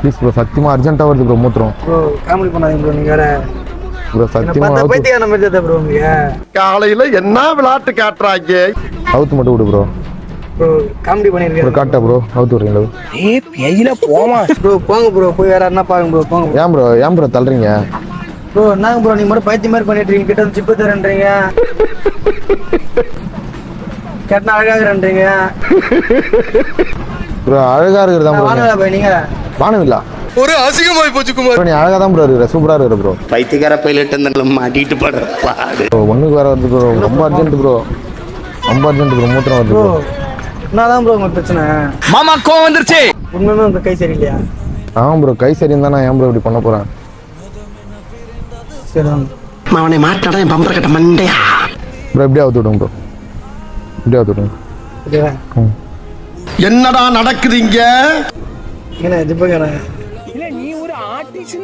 Please bro சத்தியமாக அர்ஜென்ட்டாக வருது ப்ரோ மூத்திரம். ப்ரோ காமெடி பண்ணாதீங்க ப்ரோ நீங்க வேற. ப்ரோ என்ன சத்தியமாக ப்ரோ காலையில என்ன விளையாட்டு காட்டுறாங்க? அவுத்து மட்டும் விடு ப்ரோ ப்ரோ காமெடி ப்ரோ பண்ணிருக்கேன் காட்டா ப்ரோ அவுத்து விட்றீங்களா ப்ரோ போங்க ப்ரோ போய் வேற என்ன பாருங்க ப்ரோ போங்க ஏன் ப்ரோ ஏன் ப்ரோ தள்ளுறீங்க? ப்ரோ என்னங்க ப்ரோ நீங்க மட்டும் பைத்தியம் மாதிரி பண்ணிட்டு இருக்கீங்க கிட்ட வந்து சிப்பு தரேன்றீங்க கேட்டா அழகாகிறன்றீங்க ப்ரோ அழகாக இருக்கிறதா ப்ரோ நீங்க. வானவில்லா. ஒரு அசிங்கமாய் போச்சு குமார். ப்ரோ நீ அழகாக தான் ப்ரோ இருக்கிற. சூப்பராக இருக்கிற ப்ரோ. பைத்தியக்கார பைலட் அந்த மாட்டிட்டு படுற பாடு. ப்ரோ ஒன்றுக்கு வேற வருது ப்ரோ. ரொம்ப அர்ஜென்ட் ப்ரோ. ரொம்ப அர்ஜென்ட் ப்ரோ. மூத்திரம் வருது ப்ரோ. என்னதான் ப்ரோ உங்க பிரச்சனை? மாமா கோவம் வந்துருச்சு. உண்மையுமே உங்க கை சரியில்லையா? ஆமாம் ப்ரோ. கை சரி இருந்தா நான் ஏன் ப்ரோ இப்படி பண்ண போகிறேன் சரி. அவனை மாட்டாடா என் பம்பர கட்ட மண்டையா? ப்ரோ எப்படியே அவுத்து விடுங்க ப்ரோ. எப்படியே அவுத்து விடுங்க. என்னடா நடக்குது இங்க? என்ன ஜிப்புக்கான இல்ல நீ ஒரு ஆர்டிஸ்ட்